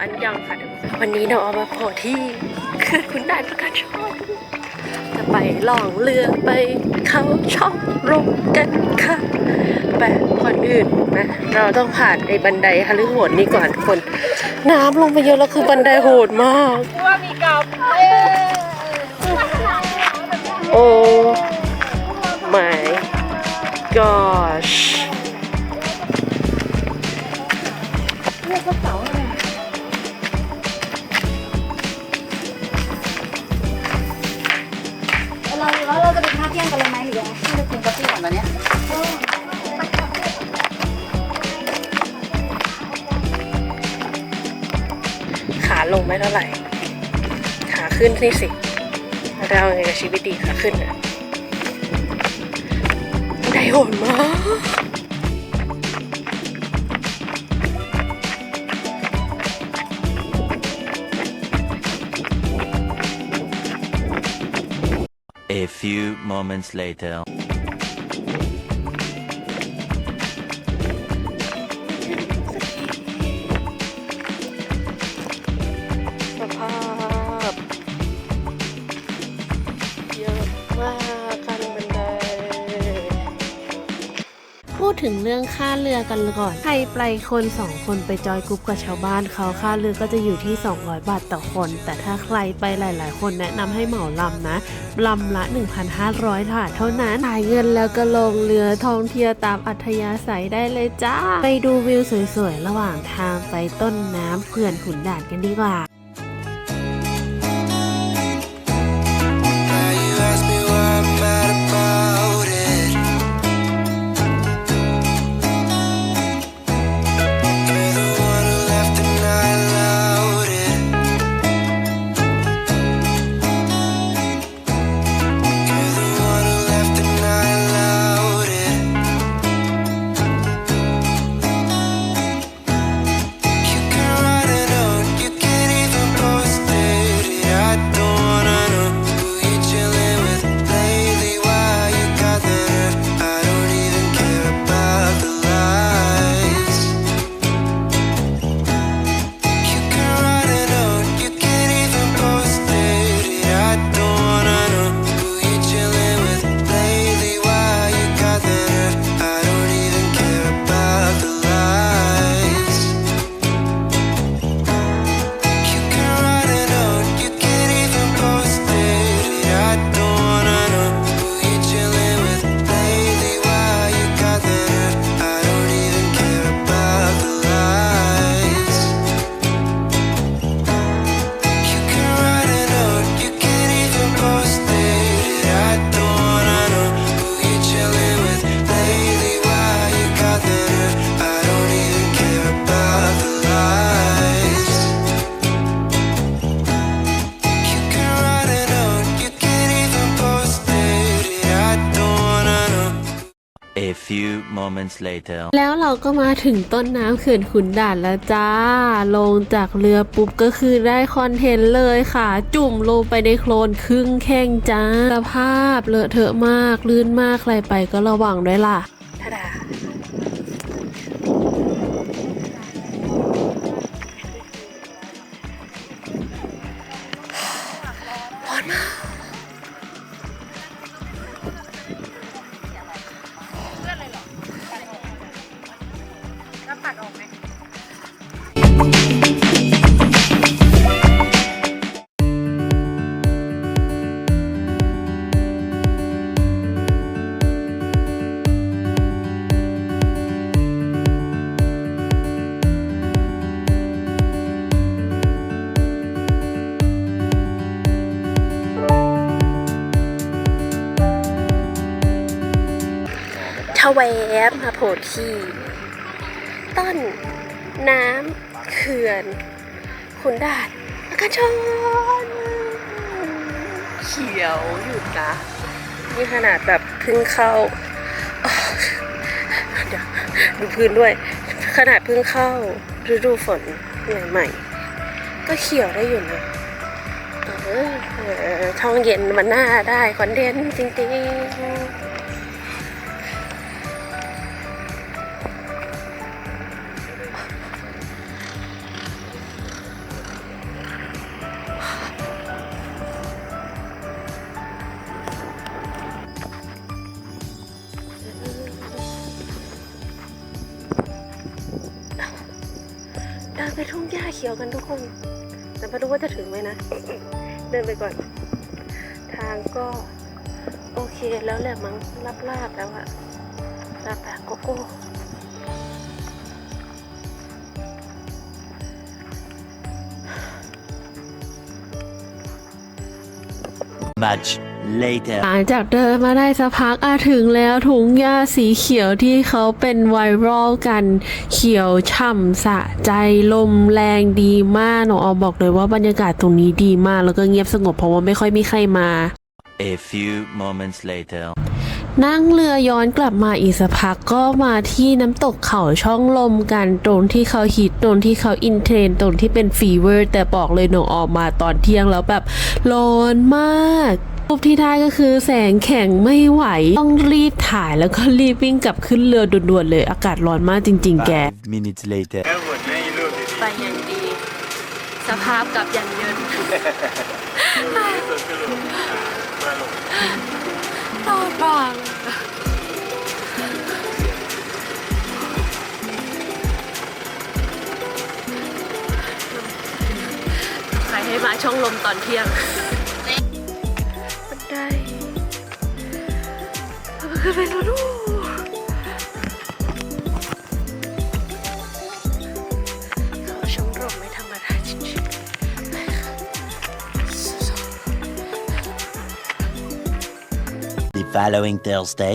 อันยังค่ะทุกคนวันนี้เราเอามาโผล่ที่เขื่อนขุนด่านประกาศชนจะไปล่องเรือไปเขาช่องลมกันค่ะแต่ก่อนอื่นนะเราต้องผ่านไอ้บันไดฮะหรือโหดนี้ก่อนทุกคน น้ำลงไปเยอะแล้วคือบันไดโหดมาก ว่ามีกรรมโอ้ my gosh ลงไม่เท่าไหร่ ขาขึ้นนี่สิเราไงกับชีวิตดีขาขึ้นอะได้โหดมาก A few moments later. ดถึงเรื่องค่าเรือกันก่อน ใครไปคนสองคนไปจอยกรุ๊ปกับชาวบ้านเขาค่าเรือก็จะอยู่ที่ 200 บาทต่อคน แต่ถ้าใครไปหลาย ๆ คนแนะนำให้เหมาลำนะลำละ 1,500บาทเท่านั้นจ่ายเงินแล้วก็ลงเรือท่องเที่ยวตามอัธยาศัยได้เลยจ้า ไปดูวิวสวย ๆ ระหว่างทางไปต้นน้ำเขื่อนขุนด่านกันดีกว่า I A few moments later. แล้วเราก็มาถึงต้นน้ำเขื่อนขุนด่านแล้วจ้า ลงจากเรือปุ๊บก็คือได้คอนเทนต์เลยค่ะ จุ่มลงไปในโคลนครึ่งแข้งจ้าสภาพเลอะเทอะมากลื่นมากใครไปก็ระวังด้วยล่ะ แวบมาโผล่ที่ ต้น น้ำเขื่อนขุนดานแล้วก็ชนเขียวอยู่นะนี่ขนาดแบบเพิ่งเข้าเดี๋ยวดูพื้นด้วย ขนาดเพิ่งเข้าฤดูฝนใหม่ๆก็เขียวได้อยู่นะเออเออท้องเย็นมันน่าได้คอนเทนต์จริงๆ ไปทุ่งหญ้าเขียวกันทุกคน แต่ไม่รู้ว่าจะถึงไหมนะ เดินไปก่อน ทางก็ โอเคแล้วแหละมั้งลาบแล้วอะลาบแบบโกโก้ Much later. หลังจากเดินมาได้สักพักอาถึงแล้วถุงยาสีเขียวที่เขาเป็นไวรัลกัน เขียวฉ่ำสะใจลมแรงดีมากหนูออบอกเลยว่าบรรยากาศตรงนี้ดีมากแล้วก็เงียบสงบเพราะว่าไม่ค่อยมีใครมา A few moments later. นั่งเรือย้อนกลับมาอีกสักพักก็มาที่น้ำตกเขาช่องลมกันตรงที่เขาฮิตตรงที่เขาอินเทรนด์ตรงที่เป็นฟีเวอร์ แต่บอกเลยหนูออกมาตอนเที่ยงแล้วแบบร้อนมาก รูปที่ได้ก็คือแสงแข็งไม่ไหว ต้องรีบถ่ายแล้วก็รีบวิ่งกลับขึ้นเรือด่วนๆเลยอากาศร้อนมากจริง ๆ แก Five minutes later. ไปอย่างดี สภาพกลับอย่างเยินตอบบางใครให้มาช่องลมตอนเที่ยง ขึ้นไปแล้วดูเขาช่องลมไม่ธรรมดาจริงๆไปค่ะ The following Thursday.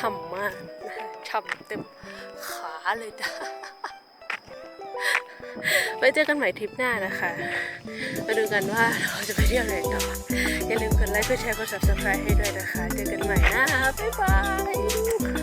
ฉ่ำมากฉ่ำเต็มขาเลยจ้ะไว้เจอกันใหม่ทริปหน้านะคะ มาดูกันว่าเราจะไปเที่ยวไหนต่อ อย่าลืมกดไลค์ กดแชร์ กด subscribe ให้ด้วยนะคะ เจอกันใหม่นะ บ๊ายบาย